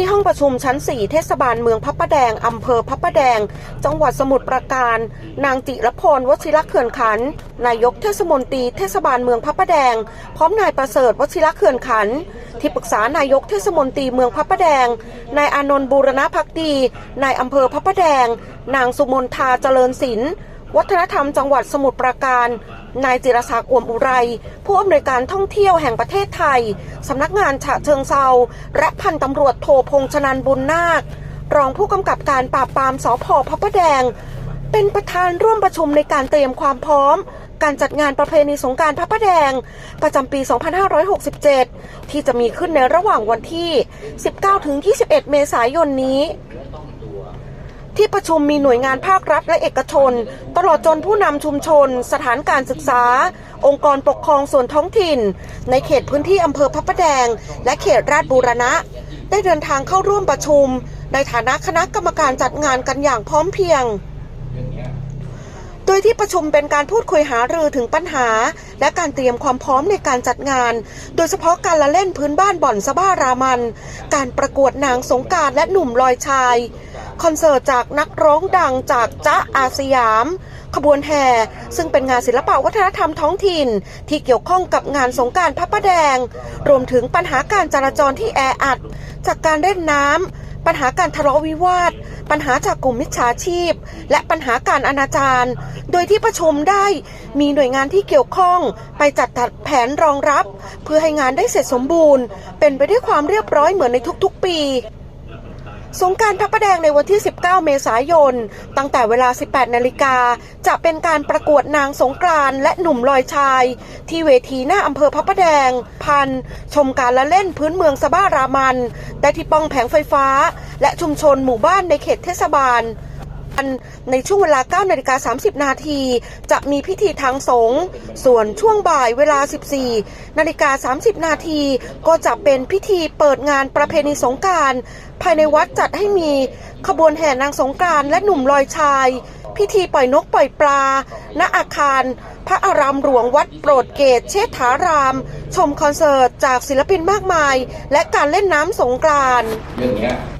ที่ห้องประชุมชั้น 4 เทศบาลเมืองพระประแดง อำเภอพระประแดง จังหวัดสมุทรปราการ นางจิรพรวชิระเขื่อนขัน นายกเทศมนตรีเทศบาลเมืองพระประแดง พร้อมนายประเสริฐวชิระเขื่อนขัน ที่ปรึกษานายกเทศมนตรีเมืองพระประแดง นายอานนท์บูรณพักดี นายอำเภอพระประแดง นางสุมนทาเจริญศิลป์วัฒนธรรมจังหวัดสมุทรปราการ นายจิรศักดิ์อ่วมอุไร ผู้อำนวยการท่องเที่ยวแห่งประเทศไทย สำนักงานฉะเชิงเซาและพันตำรวจโทพงษ์ชนันบุญนาค รองผู้กำกับการปราบปรามสพพระประแดง เป็นประธานร่วมประชุมในการเตรียมความพร้อม การจัดงานประเพณีสงการพระประแดง ประจำปี 2567 ที่จะมีขึ้นในระหว่างวันที่ 19-21 เมษายนนี้ ที่ประชุมมีหน่วยงานภาครัฐและเอกชน ตลอดจนผู้นำชุมชน สถานการศึกษา องค์กรปกครองส่วนท้องถิ่น ในเขตพื้นที่อำเภอพระประแดง และเขตราชบูรณะ ได้เดินทางเข้าร่วมประชุม ในฐานะคณะกรรมการจัดงานกันอย่างพร้อมเพรียง โดยที่ประชุมเป็นการพูดคุยหารือถึงปัญหา และการเตรียมความพร้อมในการจัดงาน โดยเฉพาะการละเล่นพื้นบ้านบ่อนสะบ้ารามัน การประกวดนางสงการและหนุ่มลอยชาย คอนเสิร์ตจากนักร้องดังจากจ๊ะอาสยาม ขบวนแห่ ซึ่งเป็นงานศิลปะวัฒนธรรมท้องถิ่น ที่เกี่ยวข้องกับงานสงการพระประแดง รวมถึงปัญหาการจราจรที่แออัด จากการเล่นน้ำปัญหาการทะเลาะวิวาท ปัญหาจากกลุ่มมิจฉาชีพ และปัญหาการอนาจารโดยที่ประชุมได้มีหน่วยงานที่เกี่ยวข้องไปจัดแผนรองรับ เพื่อให้งานได้เสร็จสมบูรณ์ เป็นไปด้วยความเรียบร้อยเหมือนในทุกๆ ปี สงการพระประแดงในวันที่ 19 เมษายน ตั้งแต่เวลา 18 นาฬิกา จะเป็นการประกวดนางสงกรานและหนุ่มลอยชาย ที่เวทีหน้าอำเภอพระประแดง พัน ชมการละเล่นพื้นเมืองสบ้ารามัน ได้ที่ป้องแผงไฟฟ้า และชุมชนหมู่บ้านในเขตเทศบาล ในช่วงเวลา9นาฬิกา30 นาที จะมีพิธีทางสงฆ์ส่วนช่วงบ่ายเวลา 14นาฬิกา30 นาที ก็จะเป็นพิธีเปิดงานประเพณีสงการภายในวัดจัดให้มีขบวนแห่นางสงการและหนุ่มลอยชาย พิธีปล่อยนกปล่อยปลา ณอาคาร พระอารามหลวงวัดโปรดเกตเชษฐาราม ชมคอนเสิร์ตจากศิลปินมากมาย และการเล่นน้ำสงกรานต์เรื่องนี้